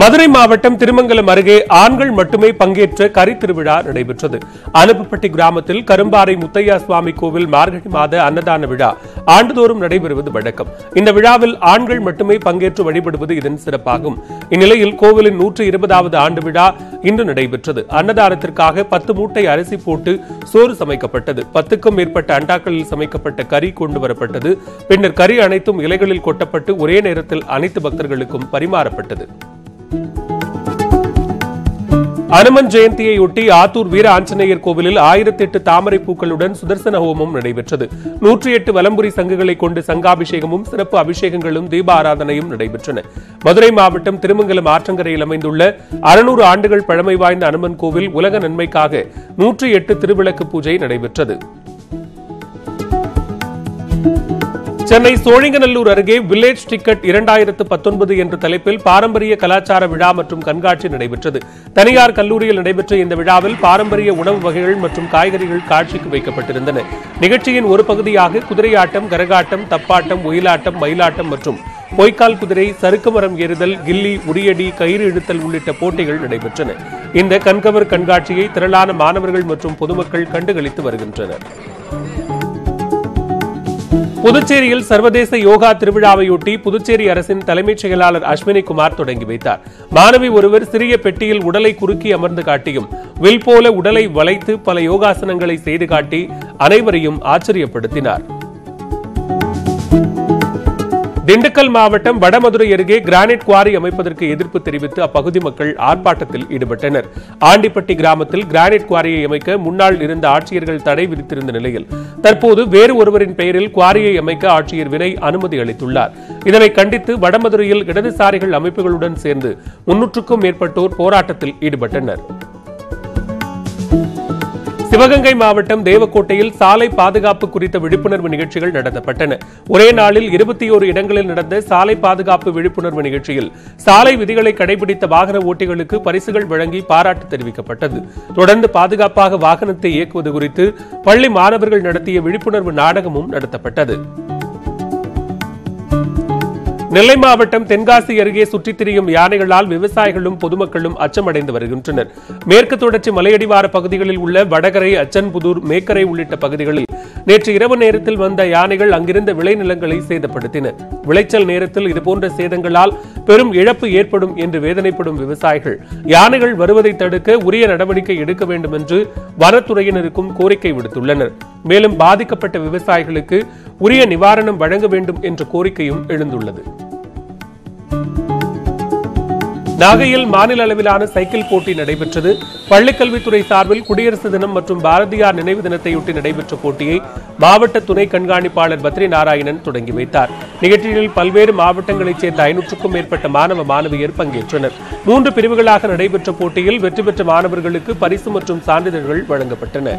மதுரை மாவட்டம் திருமங்கலம் அருகே ஆண்கள் மட்டுமே பங்கேற்ற கரி திருவிழா நடைபெற்றது. அனுப்பப்பட்டி கிராமத்தில் கரும்பாறை முத்தையா சுவாமி கோவில் மார்கழி மாத அன்னதான விழா ஆண்டுதோறும் நடைபெறுவது வழக்கம். இந்த விழாவில் ஆண்கள் மட்டுமே பங்கேற்று வழிபடுவது இதன் சிறப்பாகும். இந்நிலையில் கோவிலின் நூற்று இருபதாவது ஆண்டு விழா இன்று நடைபெற்றது. அன்னதானத்திற்காக பத்து மூட்டை அரிசி போட்டு சோறு சமைக்கப்பட்டது. பத்துக்கும் மேற்பட்ட அண்டாக்களில் சமைக்கப்பட்ட கறி கொண்டு வரப்பட்டது. பின்னர் கறி அனைத்தும் இலைகளில் கொட்டப்பட்டு ஒரே நேரத்தில் அனைத்து பக்தர்களுக்கும் பரிமாறப்பட்டது. அனுமன் ஜெயந்தியையொட்டி ஆத்தூர் வீர ஆஞ்சநேயர் கோவிலில் ஆயிரத்தி எட்டு தாமரை பூக்களுடன் சுதர்சன ஹோமம் நடைபெற்றது. நூற்றி எட்டு வலம்புரி சங்குகளை கொண்டு சங்காபிஷேகமும் சிறப்பு அபிஷேகங்களும் தீப ஆராதனையும் நடைபெற்றன. மதுரை மாவட்டம் திருமங்கலம் ஆற்றங்கரையில் அமைந்துள்ள அறுநூறு ஆண்டுகள் பழமை வாய்ந்த அனுமன் கோவில் உலக நன்மைக்காக நூற்றி எட்டு திருவிளக்கு பூஜை நடைபெற்றது. சென்னை சோழிங்கநல்லூர் அருகே வில்லேஜ் டிக்கெட் இரண்டாயிரத்து பத்தொன்பது என்ற தலைப்பில் பாரம்பரிய கலாச்சார விழா மற்றும் கண்காட்சி நடைபெற்றது. தனியார் கல்லூரியில் நடைபெற்ற இந்த விழாவில் பாரம்பரிய உணவு வகைகள் மற்றும் காய்கறிகள் காட்சிக்கு வைக்கப்பட்டிருந்தன. நிகழ்ச்சியின் ஒரு பகுதியாக குதிரையாட்டம் கரகாட்டம் தப்பாட்டம் ஒயிலாட்டம் மயிலாட்டம் மற்றும் பொய்க்கால் குதிரை சறுக்கு மரம் ஏறுதல் கில்லி உரியடி கயிறு இழுத்தல் உள்ளிட்ட போட்டிகள் நடைபெற்றன. இந்த கண்கவர் கண்காட்சியை திரளான மாணவர்கள் மற்றும் பொதுமக்கள் கண்டுகளித்து வருகின்றனர். புதுச்சேரியில் சர்வதேச யோகா திருவிழாவையொட்டி புதுச்சேரி அரசின் தலைமைச் செயலாளர் அஸ்வினி குமார் தொடங்கி வைத்தார். மாணவி ஒருவர் சிறிய பெட்டியில் உடலை குறுக்கி அமர்ந்து காட்டியும் வில் போல உடலை வளைத்து பல யோகாசனங்களை செய்து காட்டி அனைவரையும் ஆச்சரியப்படுத்தினார். திண்டுக்கல் மாவட்டம் வடமதுரை அருகே கிரானைட் குவாரி அமைப்பதற்கு எதிர்ப்பு தெரிவித்து அப்பகுதி மக்கள் ஆர்ப்பாட்டத்தில் ஈடுபட்டனர். ஆண்டிப்பட்டி கிராமத்தில் கிரானைட் குவாரியை அமைக்க முன்னாள் இருந்த ஆட்சியர்கள் தடை விதித்திருந்த நிலையில் தற்போது வேறு ஒருவரின் பெயரில் குவாரியை அமைக்க ஆட்சியர் வினை அனுமதி அளித்துள்ளார். இதனை கண்டித்து வடமதுரையில் இடதுசாரிகள் அமைப்புகளுடன் சேர்ந்து முன்னூற்றுக்கும் மேற்பட்டோர் போராட்டத்தில் ஈடுபட்டனர். சிவகங்கை மாவட்டம் தேவக்கோட்டையில் சாலை பாதுகாப்பு குறித்த விழிப்புணர்வு நிகழ்ச்சிகள் நடத்தப்பட்டன. ஒரே நாளில் இருபத்தி ஓரு இடங்களில் நடந்த சாலை பாதுகாப்பு விழிப்புணர்வு நிகழ்ச்சியில் சாலை விதிகளை கடைபிடித்த வாகன ஓட்டிகளுக்கு பரிசுகள் வழங்கி பாராட்டு தெரிவிக்கப்பட்டது. தொடர்ந்து பாதுகாப்பாக வாகனத்தை இயக்குவது குறித்து பள்ளி மாணவர்கள் நடத்திய விழிப்புணர்வு நாடகமும் நடத்தப்பட்டது. நெல்லை மாவட்டம் தென்காசி அருகே சுற்றித் திரியும் யானைகளால் விவசாயிகளும் பொதுமக்களும் அச்சமடைந்து வருகின்றனர். மேற்கு தொடர்ச்சி மலையடிவார பகுதிகளில் உள்ள வடகரை அச்சன்புதூர் மேக்கரை உள்ளிட்ட பகுதிகளில் நேற்று இரவு நேரத்தில் வந்த யானைகள் அங்கிருந்த விளைநிலங்களை சேதப்படுத்தின. விளைச்சல் நேரத்தில் இதுபோன்ற சேதங்களால் பெரும் இழப்பு ஏற்படும் என்று வேதனைப்படும் விவசாயிகள் யானைகள் வருவதை தடுக்க உரிய நடவடிக்கை எடுக்க வேண்டும் என்று வனத்துறையினருக்கும் கோரிக்கை விடுத்துள்ளனர். மேலும் பாதிக்கப்பட்ட விவசாயிகளுக்கு உரிய நிவாரணம் வழங்க வேண்டும் என்ற கோரிக்கையும் எழுந்துள்ளது. நாகையில் மாநில அளவிலான சைக்கிள் போட்டி நடைபெற்றது. பள்ளிக்கல்வித்துறை சார்பில் குடியரசு தினம் மற்றும் பாரதியார் நினைவு தினத்தையொட்டி நடைபெற்ற போட்டியை மாவட்ட துணை கண்காணிப்பாளர் பத்ரி நாராயணன் தொடங்கி வைத்தார். நிகழ்ச்சியில் பல்வேறு மாவட்டங்களைச் சேர்ந்த ஐநூற்றுக்கும் மேற்பட்ட மாணவ மாணவியர் பங்கேற்றனர். மூன்று பிரிவுகளாக நடைபெற்ற போட்டியில் வெற்றி பெற்ற மாணவர்களுக்கு பரிசு மற்றும் சான்றிதழ்கள் வழங்கப்பட்டன.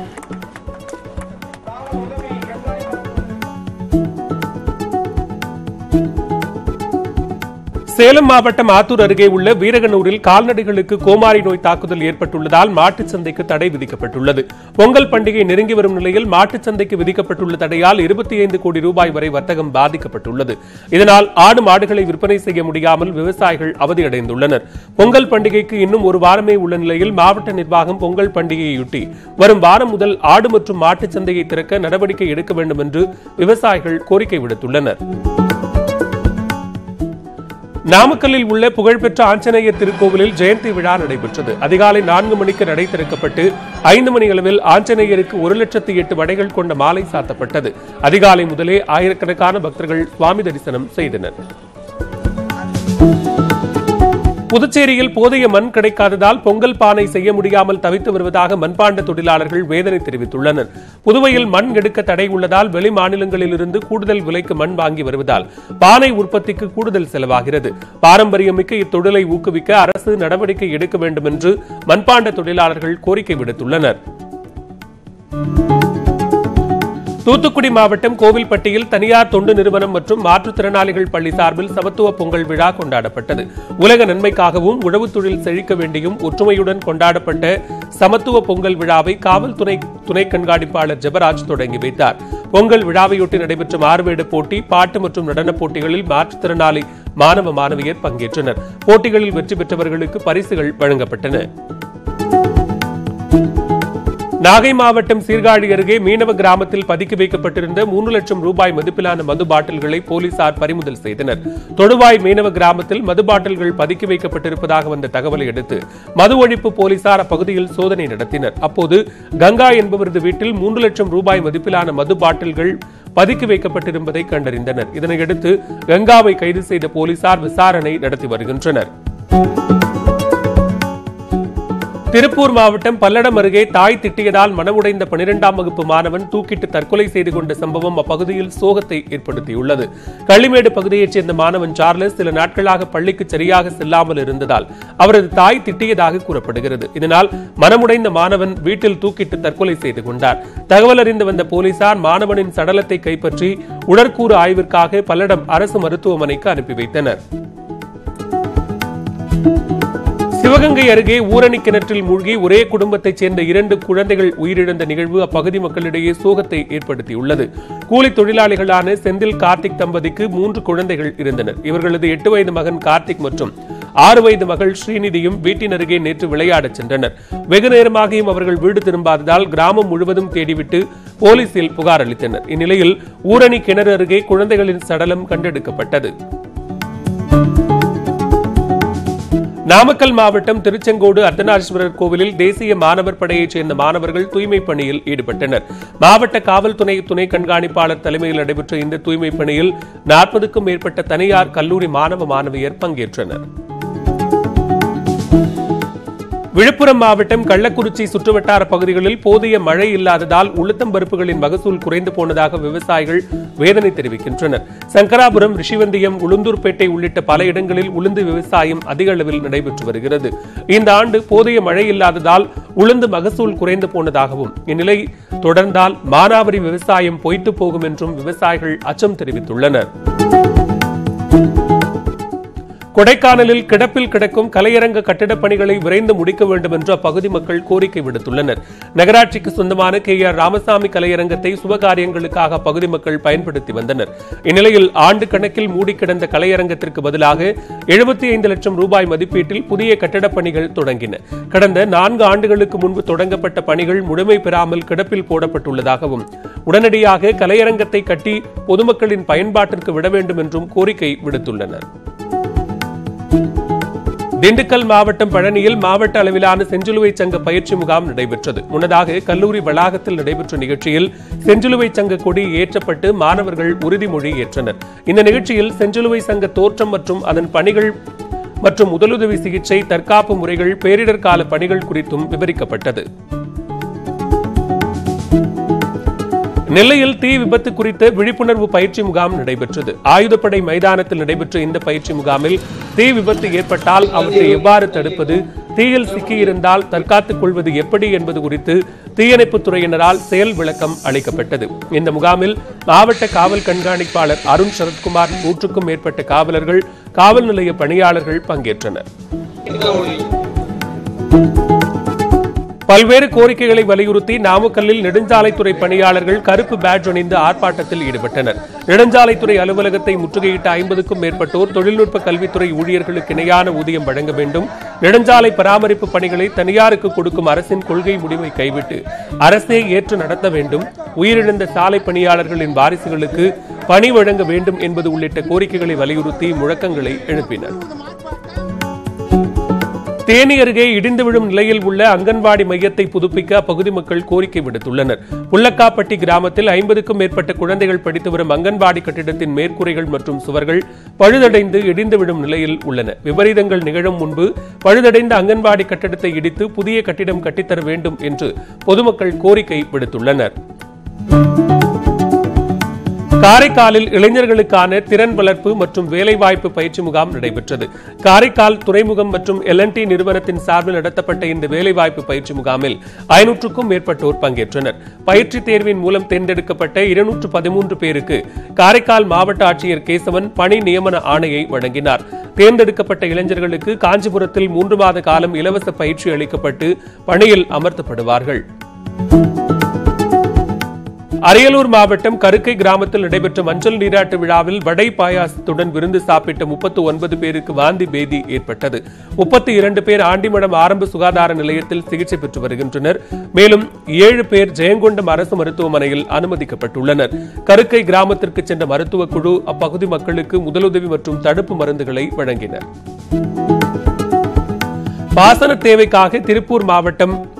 சேலம் மாவட்டம் ஆத்தூர் அருகே உள்ள வீரகனூரில் கால்நடைகளுக்கு கோமாரி நோய் தாக்குதல் ஏற்பட்டுள்ளதால் மாட்டுச் சந்தைக்கு தடை விதிக்கப்பட்டுள்ளது. பொங்கல் பண்டிகை நெருங்கி வரும் நிலையில் மாட்டுச் சந்தைக்கு விதிக்கப்பட்டுள்ள தடையால் இருபத்தி ஐந்து கோடி ரூபாய் வரை வர்த்தகம் பாதிக்கப்பட்டுள்ளது. இதனால் ஆடு மாடுகளை விற்பனை செய்ய முடியாமல் விவசாயிகள் அவதியடைந்துள்ளனர். பொங்கல் பண்டிகைக்கு இன்னும் ஒரு வாரமே உள்ள நிலையில் மாவட்ட நிர்வாகம் பொங்கல் பண்டிகையொட்டி வரும் வாரம் முதல் ஆடு மற்றும் மாட்டுச் சந்தையை திறக்க நடவடிக்கை எடுக்க வேண்டும் என்று விவசாயிகள் கோரிக்கை விடுத்துள்ளனர். நாமக்கல்லில் உள்ள புகழ்பெற்ற ஆஞ்சநேயர் திருக்கோவிலில் ஜெயந்தி விழா நடைபெற்றது. அதிகாலை நான்கு மணிக்கு நடை திறக்கப்பட்டு ஐந்து மணி அளவில் ஆஞ்சநேயருக்கு ஒரு லட்சத்து எட்டு வடைகள் கொண்ட மாலை சாத்தப்பட்டது. அதிகாலை முதலே ஆயிரக்கணக்கான பக்தர்கள் சுவாமி தரிசனம் செய்தனர். புதுச்சேரியில் போதிய மண் கிடைக்காததால் பொங்கல் பானை செய்ய முடியாமல் தவித்து வருவதாக மண்பாண்ட தொழிலாளர்கள் வேதனை தெரிவித்துள்ளனர். புதுவையில் மண் எடுக்க தடை உள்ளதால் வெளி மாநிலங்களிலிருந்து கூடுதல் விலைக்கு மண் வாங்கி வருவதால் பானை உற்பத்திக்கு கூடுதல் செலவாகிறது. பாரம்பரியமிக்க இத்தொழிலை ஊக்குவிக்க அரசு நடவடிக்கை எடுக்க வேண்டும் என்று மண்பாண்ட தொழிலாளர்கள் கோரிக்கை விடுத்துள்ளனர். தூத்துக்குடி மாவட்டம் கோவில்பட்டியில் தனியார் தொண்டு நிறுவனம் மற்றும் மாற்றுத்திறனாளிகள் பள்ளி சார்பில் சமத்துவ பொங்கல் விழா கொண்டாடப்பட்டது. உலக நன்மைக்காகவும் உழவு தொழில் செழிக்க வேண்டியும் ஒற்றுமையுடன் கொண்டாடப்பட்ட சமத்துவ பொங்கல் விழாவை காவல்துறை துணை கண்காணிப்பாளர் ஜெபராஜ் தொடங்கி வைத்தார். பொங்கல் விழாவையொட்டி நடைபெற்ற மாறுவேடு போட்டி பாட்டு மற்றும் நடனப் போட்டிகளில் மாற்றுத்திறனாளி மாணவ மாணவியர் பங்கேற்றனர். போட்டிகளில் வெற்றி பெற்றவர்களுக்கு பரிசுகள் வழங்கப்பட்டன. நாகை மாவட்டம் சீர்காழி அருகே மீனவ கிராமத்தில் பதுக்கி வைக்கப்பட்டிருந்த மூன்று லட்சம் ரூபாய் மதிப்பிலான மது பாட்டில்களை போலீசார் பறிமுதல் செய்தனர். தொடுவாய் மீனவ கிராமத்தில் மது பாட்டில்கள் பதுக்கி வைக்கப்பட்டிருப்பதாக வந்த தகவலை அடுத்து மது ஒழிப்பு போலீசார் அப்பகுதியில் சோதனை நடத்தினர். அப்போது கங்கா என்பவரது வீட்டில் மூன்று லட்சம் ரூபாய் மதிப்பிலான மது பாட்டில்கள் பதுக்கி வைக்கப்பட்டிருப்பதை கண்டறிந்தனர். இதனையடுத்து கங்காவை கைது செய்த போலீசார் விசாரணை நடத்தி வருகின்றனர். திருப்பூர் மாவட்டம் பல்லடம் அருகே தாய் திட்டியதால் மனமுடைந்த பனிரெண்டாம் வகுப்பு மாணவன் தூக்கிட்டு தற்கொலை செய்து கொண்ட சம்பவம் அப்பகுதியில் சோகத்தை ஏற்படுத்தியுள்ளது. கள்ளிமேடு பகுதியைச் சேர்ந்த மாணவன் சார்லஸ் சில நாட்களாக பள்ளிக்கு சரியாக செல்லாமல் இருந்ததால் அவரது தாய் திட்டியதாக கூறப்படுகிறது. இதனால் மனமுடைந்த மாணவன் வீட்டில் தூக்கிட்டு தற்கொலை செய்து கொண்டார். தகவல் அறிந்து வந்த போலீசார் மாணவனின் சடலத்தை கைப்பற்றி உடற்கூறு ஆய்விற்காக பல்லடம் அரசு மருத்துவமனைக்கு அனுப்பி வைத்தனர். சிவகங்கை அருகே ஊரணி கிணற்றில் மூழ்கி ஒரே குடும்பத்தைச் சேர்ந்த இரண்டு குழந்தைகள் உயிரிழந்த நிகழ்வு அப்பகுதி மக்களிடையே சோகத்தை ஏற்படுத்தியுள்ளது. கூலி தொழிலாளிகளான செந்தில் கார்த்திக் தம்பதிக்கு மூன்று குழந்தைகள் இருந்தனர். இவர்களது எட்டு வயது மகன் கார்த்திக் மற்றும் ஆறு வயது மகள் ஸ்ரீநிதியும் வீட்டின் அருகே நேற்று விளையாடச் சென்றனர். வெகு நேரமாகியும் அவர்கள் வீடு திரும்பாததால் கிராமம் முழுவதும் தேடிவிட்டு போலீசில் புகார் அளித்தனர். இந்நிலையில் ஊரணி கிணறு அருகே குழந்தைகளின் சடலம் கண்டெடுக்கப்பட்டது. நாமக்கல் மாவட்டம் திருச்செங்கோடு அர்த்தநாரீஸ்வரர் கோவிலில் தேசிய மாணவர் படையைச் சேர்ந்த மாணவர்கள் தூய்மை பணியில் ஈடுபட்டனர். மாவட்ட காவல்துறை துணை கண்காணிப்பாளர் தலைமையில் நடைபெற்ற இந்த தூய்மை பணியில் நாற்பதுக்கும் மேற்பட்ட தனியார் கல்லூரி மாணவ மாணவியர் பங்கேற்றனர். விழுப்புரம் மாவட்டம் கள்ளக்குறிச்சி சுற்றுவட்டார பகுதிகளில் போதிய மழை இல்லாததால் உளுத்தம் பருப்புகளின் மகசூல் குறைந்து போனதாக விவசாயிகள் வேதனை தெரிவிக்கின்றனர். சங்கராபுரம் ரிஷிவந்தியம் உளுந்தூர்பேட்டை உள்ளிட்ட பல இடங்களில் உளுந்து விவசாயம் அதிக அளவில் நடைபெற்று வருகிறது. இந்த ஆண்டு போதிய மழை இல்லாததால் உளுந்து மகசூல் குறைந்து போனதாகவும் இந்நிலை தொடர்ந்தால் மானாவரி விவசாயம் பொய்த்து போகும் என்றும் விவசாயிகள் அச்சம் தெரிவித்துள்ளனர். கொடைக்கானலில் கிடப்பில் கிடக்கும் கலையரங்க கட்டிடப் பணிகளை விரைந்து முடிக்க வேண்டும் என்று அப்பகுதி மக்கள் கோரிக்கை விடுத்துள்ளனர். நகராட்சிக்கு சொந்தமான கே. ஆர். ராமசாமி கலையரங்கத்தை சுபகாரியங்களுக்காக அப்பகுதி மக்கள் பயன்படுத்தி வந்தனர். இந்நிலையில் ஆண்டு கணக்கில் மூடி கிடந்த கலையரங்கத்திற்கு பதிலாக எழுபத்தி ஐந்து லட்சம் ரூபாய் மதிப்பீட்டில் புதிய கட்டிடப் பணிகள் தொடங்கின. கடந்த நான்கு ஆண்டுகளுக்கு முன்பு தொடங்கப்பட்ட பணிகள் முழுமை பெறாமல் கிடப்பில் போடப்பட்டுள்ளதாகவும் உடனடியாக கலையரங்கத்தை கட்டி பொதுமக்களின் பயன்பாட்டிற்கு விட வேண்டும் என்றும் கோரிக்கை விடுத்துள்ளனர். திண்டுக்கல் மாவட்டம் பழனியில் மாவட்ட அளவிலான செஞ்சிலுவை சங்க பயிற்சி முகாம் நடைபெற்றது. முன்னதாக கல்லூரி வளாகத்தில் நடைபெற்ற நிகழ்ச்சியில் செஞ்சிலுவை சங்க கொடி ஏற்றப்பட்டு மாணவர்கள் உறுதிமொழி ஏற்றனர். இந்த நிகழ்ச்சியில் செஞ்சிலுவை சங்க தோற்றம் மற்றும் அதன் பணிகள் மற்றும் முதலுதவி சிகிச்சை தற்காப்பு முறைகள் பேரிடர் கால பணிகள் குறித்தும் விவரிக்கப்பட்டது. நெல்லையில் தீ விபத்து குறித்த விழிப்புணர்வு பயிற்சி முகாம் நடைபெற்றது. ஆயுதப்படை மைதானத்தில் நடைபெற்ற இந்த பயிற்சி முகாமில் தீ விபத்து ஏற்பட்டால் அவற்றை எவ்வாறு தடுப்பது தீயில் சிக்கியிருந்தால் தற்காத்துக் கொள்வது எப்படி என்பது குறித்து தீயணைப்புத் துறையினரால் செயல் விளக்கம் அளிக்கப்பட்டது. இந்த முகாமில் மாவட்ட காவல் கண்காணிப்பாளர் அருண் சரத்குமார் நூற்றுக்கும் மேற்பட்ட காவலர்கள் காவல் நிலைய பணியாளர்கள் பங்கேற்றனர். பல்வேறு கோரிக்கைகளை வலியுறுத்தி நாமக்கல்லில் நெடுஞ்சாலைத்துறை பணியாளர்கள் கருப்பு பேட்ஜ் அணிந்து ஆர்ப்பாட்டத்தில் ஈடுபட்டனர். நெடுஞ்சாலைத்துறை அலுவலகத்தை முற்றுகையிட்ட ஐம்பதுக்கும் மேற்பட்டோர் தொழில்நுட்ப கல்வித்துறை ஊழியர்களுக்கு இணையான ஊதியம் வழங்க வேண்டும். நெடுஞ்சாலை பராமரிப்பு பணிகளை தனியாருக்கு கொடுக்கும் அரசின் கொள்கை முடிவை கைவிட்டு அரசே ஏற்று நடத்த வேண்டும். உயிரிழந்த சாலை பணியாளர்களின் வாரிசுகளுக்கு பணி வழங்க வேண்டும் என்பது உள்ளிட்ட கோரிக்கைகளை வலியுறுத்தி முழக்கங்களை எழுப்பினர். தேனி அருகே இடிந்து விழும் நிலையில் உள்ள அங்கன்வாடி மையத்தை புதுப்பிக்க அப்பகுதி மக்கள் கோரிக்கை விடுத்துள்ளனர். புள்ளக்காப்பட்டி கிராமத்தில் ஐம்பதுக்கும் மேற்பட்ட குழந்தைகள் படித்து வரும் அங்கன்வாடி கட்டிடத்தின் மேற்கூரைகள் மற்றும் சுவர்கள் பழுதடைந்து இடிந்து விடும் நிலையில் உள்ளன. விபரீதங்கள் நிகழும் முன்பு பழுதடைந்த அங்கன்வாடி கட்டிடத்தை இடித்து புதிய கட்டிடம் கட்டித்தர வேண்டும் என்று பொதுமக்கள் கோரிக்கை விடுத்துள்ளனர். காரைக்காலில் இளைஞர்களுக்கான திறன் வளர்ப்பு மற்றும் வேலைவாய்ப்பு பயிற்சி முகாம் நடைபெற்றது. காரைக்கால் துறைமுகம் மற்றும் எல்என்டி நிறுவனத்தின் சார்பில் நடத்தப்பட்ட இந்த வேலைவாய்ப்பு பயிற்சி முகாமில் ஐநூற்றுக்கும் மேற்பட்டோர் பங்கேற்றனர். பயிற்சி தேர்வின் மூலம் தேர்ந்தெடுக்கப்பட்ட இருநூற்று பதிமூன்று பேருக்கு காரைக்கால் மாவட்ட ஆட்சியர் கேசவன் பணி நியமன ஆணையை வழங்கினார். தேர்ந்தெடுக்கப்பட்ட இளைஞர்களுக்கு காஞ்சிபுரத்தில் மூன்று மாத காலம் இலவச பயிற்சி அளிக்கப்பட்டு பணியில் அமர்த்தப்படுவார்கள். அரியலூர் மாவட்டம் கருக்கை கிராமத்தில் நடைபெற்ற மஞ்சள் நீராட்டு விழாவில் வடை பாயாசத்துடன் விருந்து சாப்பிட்ட முப்பத்து ஒன்பது பேருக்கு வாந்தி பேதி ஏற்பட்டது. முப்பத்தி இரண்டு பேர் ஆண்டிமடம் ஆரம்ப சுகாதார நிலையத்தில் சிகிச்சை பெற்று வருகின்றனர். மேலும் ஏழு பேர் ஜெயங்கொண்டம் அரசு மருத்துவமனையில் அனுமதிக்கப்பட்டுள்ளனர். கருக்கை கிராமத்திற்கு சென்ற மருத்துவக் குழு அப்பகுதி மக்களுக்கு முதலுதவி மற்றும் தடுப்பு மருந்துகளை வழங்கினர். பாசன தேவைக்காக திருப்பூர் மாவட்டம்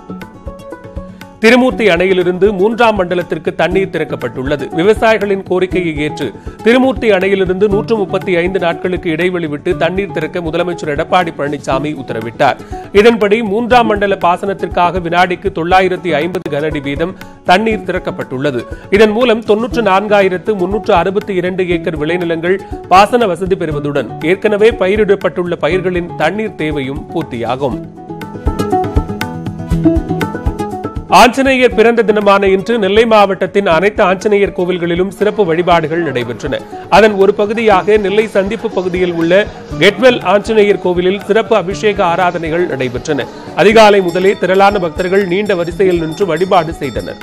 திருமூர்த்தி அணையிலிருந்து மூன்றாம் மண்டலத்திற்கு தண்ணீர் திறக்கப்பட்டுள்ளது. விவசாயிகளின் கோரிக்கையை ஏற்று திருமூர்த்தி அணையிலிருந்து நூற்று முப்பத்தி ஐந்து நாட்களுக்கு இடைவெளி விட்டு தண்ணீர் திறக்க முதலமைச்சர் எடப்பாடி பழனிசாமி உத்தரவிட்டார். இதன்படி மூன்றாம் மண்டல பாசனத்திற்காக வினாடிக்கு தொள்ளாயிரத்தி ஐம்பது கனஅடி வீதம் தண்ணீர் திறக்கப்பட்டுள்ளது. இதன் மூலம் தொன்னூற்று நான்காயிரத்து முன்னூற்று அறுபத்தி இரண்டு ஏக்கர் விளைநிலங்கள் பாசன வசதி பெறுவதுடன் ஏற்கனவே பயிரிடப்பட்டுள்ள பயிர்களின் தண்ணீர் தேவையும் பூர்த்தியாகும். ஆஞ்சநேயர் பிறந்த தினமான இன்று நெல்லை மாவட்டத்தின் அனைத்து ஆஞ்சநேயர் கோவில்களிலும் சிறப்பு வழிபாடுகள் நடைபெற்றன. அதன் ஒரு பகுதியாக நெல்லை சந்திப்பு பகுதியில் உள்ள கெட்வெல் ஆஞ்சநேயர் கோவிலில் சிறப்பு அபிஷேக ஆராதனைகள் நடைபெற்றன. அதிகாலை முதலே திரளான பக்தர்கள் நீண்ட வரிசையில் நின்று வழிபாடு செய்தனர்.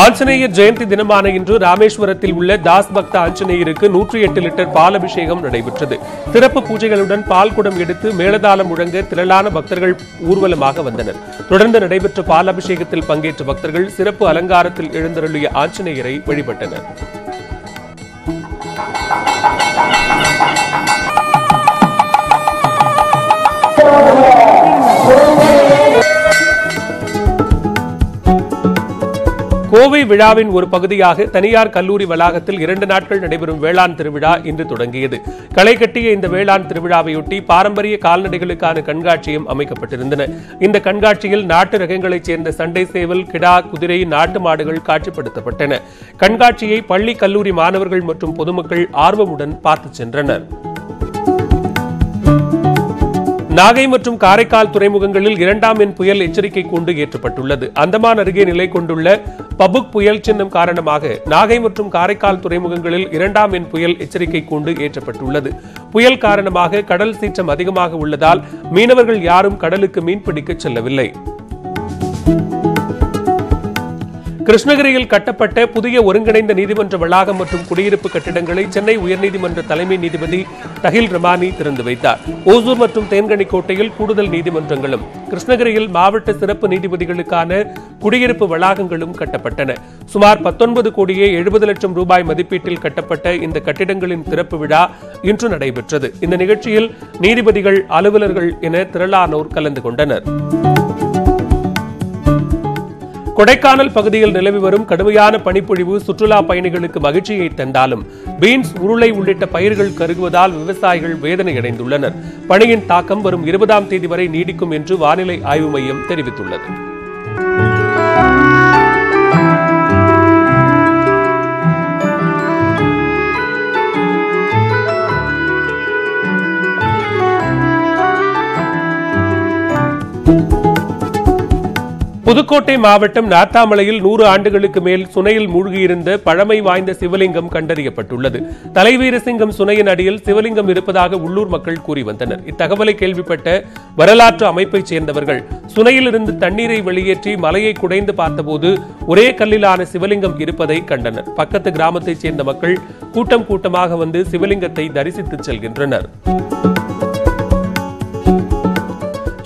ஆஞ்சநேயர் ஜெயந்தி தினமான இன்று ராமேஸ்வரத்தில் உள்ள தாஸ் பக்த ஆஞ்சநேயருக்கு நூற்றி எட்டு லிட்டர் பால் அபிஷேகம் நடைபெற்றது. சிறப்பு பூஜைகளுடன் பால் குடம் எடுத்து மேலதாளம் முழங்க திரளான பக்தர்கள் ஊர்வலமாக வந்தனர். தொடர்ந்து நடைபெற்ற பால் அபிஷேகத்தில் பங்கேற்ற பக்தர்கள் சிறப்பு அலங்காரத்தில் எழுந்தருளிய ஆஞ்சநேயரை வழிபட்டனர். கோவை விழாவின் ஒரு பகுதியாக தனியார் கல்லூரி வளாகத்தில் இரண்டு நாட்கள் நடைபெறும் வேளாண் திருவிழா இன்று தொடங்கியது. களை கட்டிய இந்த வேளாண் திருவிழாவையொட்டி பாரம்பரிய கால்நடைகளுக்கான கண்காட்சியும் அமைக்கப்பட்டிருந்தன. இந்த கண்காட்சியில் நாட்டு ரகங்களைச் சேர்ந்த சண்டை சேவல் கிடா குதிரை நாட்டு மாடுகள் காட்சிப்படுத்தப்பட்டன. கண்காட்சியை பள்ளி கல்லூரி மாணவர்கள் மற்றும் பொதுமக்கள் ஆர்வமுடன் பார்த்துச் சென்றனர். நாகை மற்றும் காரைக்கால் துறைமுகங்களில் இரண்டாம் எண் புயல் எச்சரிக்கை கூண்டு ஏற்றப்பட்டுள்ளது. அந்தமான் அருகே நிலை கொண்டுள்ள பபுக் புயல் சின்னம் காரணமாக நாகை மற்றும் காரைக்கால் துறைமுகங்களில் இரண்டாம் எண் புயல் எச்சரிக்கை கூண்டு ஏற்றப்பட்டுள்ளது. புயல் காரணமாக கடல் சீற்றம் அதிகமாக உள்ளதால் மீனவர்கள் யாரும் கடலுக்கு மீன்பிடிக்க செல்லவில்லை. கிருஷ்ணகிரியில் கட்டப்பட்ட புதிய ஒருங்கிணைந்த நீதிமன்ற வளாகம் மற்றும் குடியிருப்பு கட்டிடங்களை சென்னை உயர்நீதிமன்ற தலைமை நீதிபதி தஹில் ரமானி திறந்து வைத்தார். ஓசூர் மற்றும் தேன்கனிக்கோட்டையில் கூடுதல் நீதிமன்றங்களும் கிருஷ்ணகிரியில் மாவட்ட சிறப்பு நீதிபதிகளுக்கான குடியிருப்பு வளாகங்களும் கட்டப்பட்டன. சுமார் பத்தொன்பது கோடியே எழுபது லட்சம் ரூபாய் மதிப்பீட்டில் கட்டப்பட்ட இந்த கட்டிடங்களின் திறப்பு விழா இன்று நடைபெற்றது. இந்த நிகழ்ச்சியில் நீதிபதிகள் அலுவலர்கள் என திரளானோர் கலந்து கொண்டனர். கொடைக்கானல் பகுதியில் நிலவி வரும் கடுமையான பனிப்பொழிவு சுற்றுலா பயணிகளுக்கு மகிழ்ச்சியை தந்தாலும் பீன்ஸ் உருளை உள்ளிட்ட பயிர்கள் கருகுவதால் விவசாயிகள் வேதனையடைந்துள்ளனர். பனியின் தாக்கம் வரும் இருபதாம் தேதி வரை நீடிக்கும் என்று வானிலை ஆய்வு மையம் தெரிவித்துள்ளது. புதுக்கோட்டை மாவட்டம் நாத்தாமலையில் நூறு ஆண்டுகளுக்கு மேல் சுனையில் மூழ்கியிருந்த பழமை வாய்ந்த சிவலிங்கம் கண்டறியப்பட்டுள்ளது. தலைவீரசிங்கம் சுனையின் அடியில் சிவலிங்கம் இருப்பதாக உள்ளூர் மக்கள் கூறி வந்தனர். இத்தகவலை கேள்விப்பட்ட வரலாற்று அமைப்பைச் சேர்ந்தவர்கள் சுனையிலிருந்து தண்ணீரை வெளியேற்றி மலையை குடைந்து பார்த்தபோது ஒரே கல்லிலான சிவலிங்கம் இருப்பதை கண்டனர். பக்கத்து கிராமத்தைச் சேர்ந்த மக்கள் கூட்டம் கூட்டமாக வந்து சிவலிங்கத்தை தரிசித்துச் செல்கின்றனர்.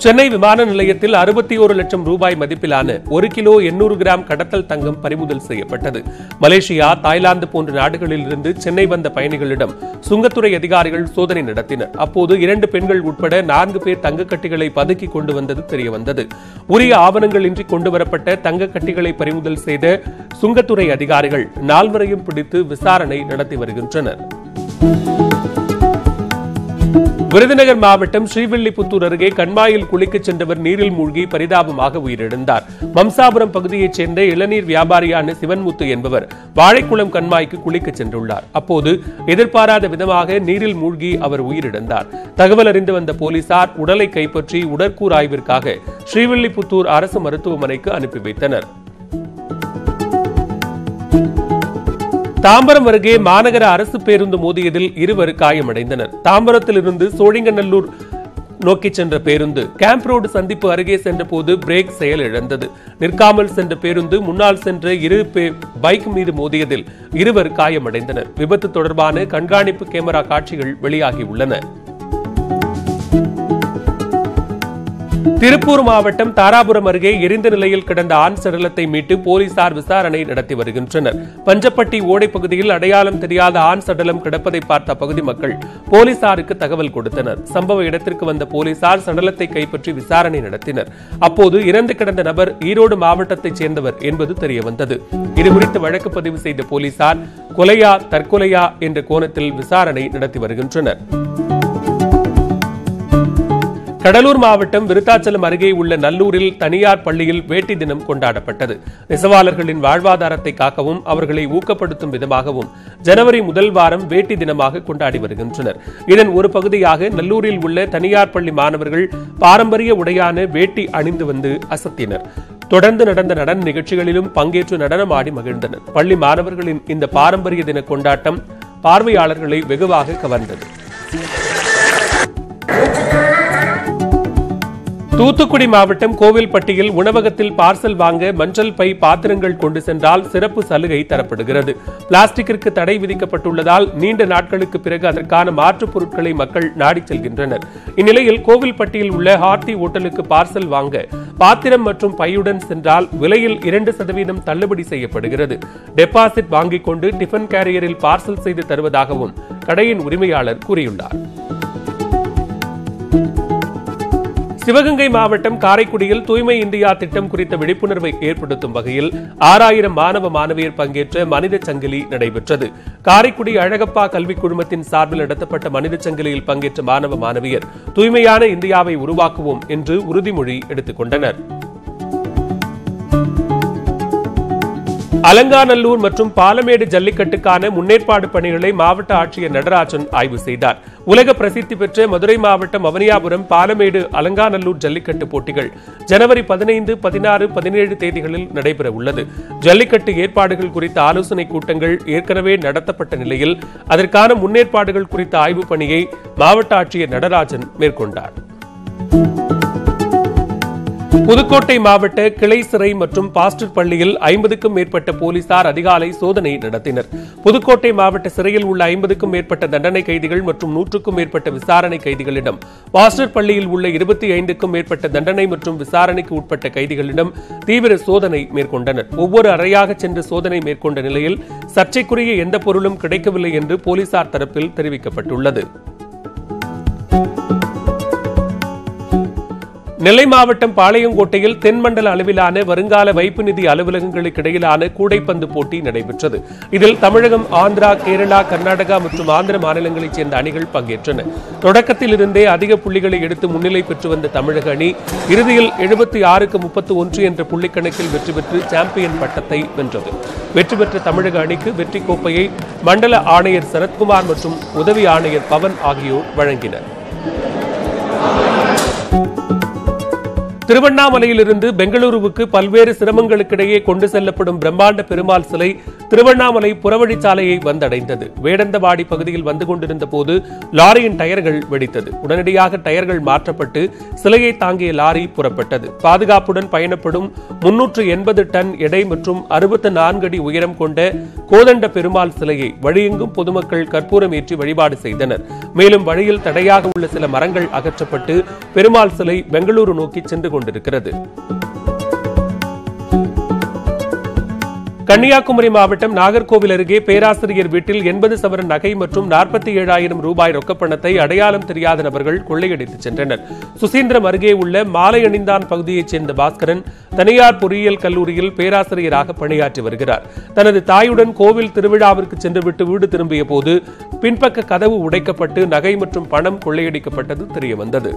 சென்னை விமான நிலையத்தில் அறுபத்தி ஒரு லட்சம் ரூபாய் மதிப்பிலான ஒரு கிலோ எண்ணூறு கிராம் கடத்தல் தங்கம் பறிமுதல் செய்யப்பட்டது. மலேசியா தாய்லாந்து போன்ற நாடுகளில் இருந்து சென்னை வந்த பயணிகளிடம் சுங்கத்துறை அதிகாரிகள் சோதனை நடத்தினர். அப்போது இரண்டு பெண்கள் உட்பட நான்கு பேர் தங்கக்கட்டிகளை பதுக்கி கொண்டு வந்தது தெரியவந்தது. உரிய ஆவணங்களின்றி கொண்டுவரப்பட்ட தங்கக்கட்டிகளை பறிமுதல் செய்த சுங்கத்துறை அதிகாரிகள் நால்வரையும் பிடித்து விசாரணை நடத்தி வருகின்றனர். விருதுநகர் மாவட்டம் ஸ்ரீவில்லிபுத்தூர் அருகே கண்மாயில் குளிக்கச் சென்றவர் நீரில் மூழ்கி பரிதாபமாக உயிரிழந்தார். மம்சாபுரம் பகுதியைச் சேர்ந்த இளநீர் வியாபாரியான சிவன்முத்து என்பவர் வாழைக்குளம் கண்மாய்க்கு குளிக்கச் சென்றுள்ளார். அப்போது எதிர்பாராத விதமாக நீரில் மூழ்கி அவர் உயிரிழந்தார். தகவல் அறிந்து வந்த போலீசார் உடலை கைப்பற்றி உடற்கூர் ஆய்விற்காக ஸ்ரீவில்லிபுத்தூர் அரசு மருத்துவமனைக்கு அனுப்பி வைத்தனர். தாம்பரம் அருகே மாநகர அரசு பேருந்து மோதியதில் இருவர் காயமடைந்தனர். தாம்பரத்திலிருந்து சோழிங்கநல்லூர் நோக்கி சென்ற பேருந்து கேம்ப் ரோடு சந்திப்பு அருகே சென்றபோது பிரேக் செயலிழந்தது நிற்காமல் சென்ற பேருந்து முன்னால் சென்ற இரு பைக் மீது மோதியதில் இருவர் காயமடைந்தனர். விபத்து தொடர்பான கண்காணிப்பு கேமரா காட்சிகள் வெளியாகியுள்ளன. திருப்பூர் மாவட்டம் தாராபுரம் அருகே எரிந்த நிலையில் கிடந்த ஆண் சடலத்தை மீட்டு போலீசார் விசாரணை நடத்தி வருகின்றனர். பஞ்சப்பட்டி ஓடை பகுதியில் அடையாளம் தெரியாத ஆண் சடலம் கிடப்பதை பார்த்த பகுதி மக்கள் போலீசாருக்கு தகவல் கொடுத்தனர். சம்பவ இடத்திற்கு வந்த போலீசார் சடலத்தை கைப்பற்றி விசாரணை நடத்தினர். அப்போது இறந்து கிடந்த நபர் ஈரோடு மாவட்டத்தைச் சேர்ந்தவர் என்பது தெரியவந்தது. இதுகுறித்து வழக்கு பதிவு செய்த போலீசார் கொலையா தற்கொலையா என்ற கோணத்தில் விசாரணை நடத்தி வருகின்றனர். கடலூர் மாவட்டம் விருத்தாச்சலம் அருகே உள்ள நல்லூரில் தனியார் பள்ளியில் வேட்டி தினம் கொண்டாடப்பட்டது. நெசவாளர்களின் வாழ்வாதாரத்தை காக்கவும் அவர்களை ஊக்கப்படுத்தும் விதமாகவும் ஜனவரி முதல் வாரம் வேட்டி தினமாக கொண்டாடி வருகின்றனர். இதன் ஒரு பகுதியாக நல்லூரில் உள்ள தனியார் பள்ளி மாணவர்கள் பாரம்பரிய உடையான வேட்டி அணிந்து வந்து அசத்தினர். தொடர்ந்து நடந்த நடன நிகழ்ச்சிகளிலும் பங்கேற்று நடனமாடி மகிழ்ந்தனர். பள்ளி மாணவர்களின் இந்த பாரம்பரிய தின கொண்டாட்டம் பார்வையாளர்களை வெகுவாக கவர்ந்தது. தூத்துக்குடி மாவட்டம் கோவில்பட்டியில் உணவகத்தில் பார்சல் வாங்க மஞ்சள் பை பாத்திரங்கள் கொண்டு சென்றால் சிறப்பு சலுகை தரப்படுகிறது. பிளாஸ்டிக்கிற்கு தடை விதிக்கப்பட்டுள்ளதால் நீண்ட நாட்களுக்கு பிறகு அதற்கான மாற்றுப் பொருட்களை மக்கள் நாடிச் செல்கின்றனர். இந்நிலையில் கோவில்பட்டியில் உள்ள ஹார்த்தி ஓட்டலுக்கு பார்சல் வாங்க பாத்திரம் மற்றும் பையுடன் சென்றால் விலையில் இரண்டு சதவீதம் தள்ளுபடி செய்யப்படுகிறது. டெபாசிட் வாங்கிக் கொண்டு டிஃபன் கேரியரில் பார்சல் செய்து தருவதாகவும் கடையின் உரிமையாளர் கூறியுள்ளார். சிவகங்கை மாவட்டம் காரைக்குடியில் தூய்மை இந்தியா திட்டம் குறித்த விழிப்புணர்வை ஏற்படுத்தும் வகையில் ஆறாயிரம் மாணவ மாணவியர் பங்கேற்ற மனித சங்கிலி நடைபெற்றது. காரைக்குடி அழகப்பா கல்விக் குழுமத்தின் சார்பில் நடத்தப்பட்ட மனித சங்கிலியில் பங்கேற்ற மாணவ மாணவியர் தூய்மையான இந்தியாவை உருவாக்குவோம் என்று உறுதிமொழி எடுத்துக் கொண்டனர். அலங்காநல்லூர் மற்றும் பாலமேடு ஜல்லிக்கட்டுக்கான முன்னேற்பாடு பணிகளை மாவட்ட ஆட்சியர் நடராஜன் ஆய்வு செய்தார். உலக பிரசித்தி பெற்ற மதுரை மாவட்டம் அவனியாபுரம் பாலமேடு அலங்காநல்லூர் ஜல்லிக்கட்டு போட்டிகள் ஜனவரி பதினைந்து பதினாறு பதினேழு தேதிகளில் நடைபெற உள்ளது ஜல்லிக்கட்டு ஏற்பாடுகள் குறித்த ஆலோசனைக் கூட்டங்கள் ஏற்கனவே நடத்தப்பட்ட நிலையில் அதற்கான முன்னேற்பாடுகள் குறித்த ஆய்வுப் பணியை மாவட்ட ஆட்சியர் நடராஜன் மேற்கொண்டார். புதுக்கோட்டை மாவட்ட கிளை சிறை மற்றும் பாஸ்டர் பள்ளியில் ஐம்பதுக்கும் மேற்பட்ட போலீசார் அதிகாலை சோதனை நடத்தினர். புதுக்கோட்டை மாவட்ட சிறையில் உள்ள ஐம்பதுக்கும் மேற்பட்ட தண்டனை கைதிகள் மற்றும் நூற்றுக்கும் மேற்பட்ட விசாரணை கைதிகளிடம் பாஸ்டர் பள்ளியில் உள்ள இருபத்தி ஐந்துக்கும் மேற்பட்ட தண்டனை மற்றும் விசாரணைக்கு உட்பட்ட கைதிகளிடம் தீவிர சோதனை மேற்கொண்டனர். ஒவ்வொரு அறையாக சென்று சோதனை மேற்கொண்ட நிலையில் சர்ச்சைக்குரிய எந்த பொருளும் கிடைக்கவில்லை என்று போலீசார் தரப்பில் தெரிவிக்கப்பட்டுள்ளது. நெல்லை மாவட்டம் பாளையங்கோட்டையில் தென்மண்டல அளவிலான வருங்கால வைப்பு நிதி அலுவலகங்களுக்கு இடையிலான கூடைப்பந்து போட்டி நடைபெற்றது. இதில் தமிழகம் ஆந்திரா கேரளா கர்நாடகா மற்றும் ஆந்திர மாநிலங்களைச் சேர்ந்த அணிகள் பங்கேற்றன. தொடக்கத்தில் இருந்தே அதிக புள்ளிகளை எடுத்து முன்னிலை பெற்று வந்த தமிழக அணி இறுதியில் எழுபத்தி ஆறுக்கு முப்பத்து ஒன்று என்ற புள்ளிக்கணக்கில் வெற்றி பெற்று சாம்பியன் பட்டத்தை வென்றது. வெற்றி பெற்ற தமிழக அணிக்கு வெற்றி கோப்பையை மண்டல ஆணையர் சரத்குமார் மற்றும் உதவி ஆணையர் பவன் ஆகியோர் வழங்கினர். திருவண்ணாமலையிலிருந்து பெங்களூருவுக்கு பல்வேறு சிரமங்களுக்கிடையே கொண்டு செல்லப்படும் பிரம்மாண்ட பெருமாள் சிலை திருவண்ணாமலை புறவழிச்சாலையை வந்தடைந்தது. வேடந்தவாடி பகுதியில் வந்து கொண்டிருந்த போது லாரியின் டயர்கள் வெடித்தது. உடனடியாக டயர்கள் மாற்றப்பட்டு சிலையை தாங்கிய லாரி புறப்பட்டது. பாதுகாப்புடன் பயணப்படும் முன்னூற்று எண்பது டன் எடை மற்றும் அறுபத்து நான்கு அடி உயரம் கொண்ட கோதண்ட பெருமாள் சிலையை வழியெங்கும் பொதுமக்கள் கற்பூரம் ஏற்றி வழிபாடு செய்தனர். மேலும் வழியில் தடையாக உள்ள சில மரங்கள் அகற்றப்பட்டு பெருமாள் சிலை பெங்களூரு நோக்கி சென்று கொண்டிருக்கிறது. கன்னியாகுமரி மாவட்டம் நாகர்கோவில் அருகே பேராசிரியர் வீட்டில் எண்பது சவரன் நகை மற்றும் நாற்பத்தி ஏழாயிரம் ரூபாய் ரொக்கப்பணத்தை அடையாளம் தெரியாத நபர்கள் கொள்ளையடித்துச் சென்றனர். சுசீந்திரம் அருகே உள்ள மாலை அணிந்தான் பகுதியைச் சேர்ந்த பாஸ்கரன் தனியார் பொறியியல் கல்லூரியில் பேராசிரியராக பணியாற்றி வருகிறார். தனது தாயுடன் கோவில் திருவிழாவிற்கு சென்றுவிட்டு வீடு திரும்பிய போது பின்பக்க கதவு உடைக்கப்பட்டு நகை மற்றும் பணம் கொள்ளையடிக்கப்பட்டது தெரியவந்தது.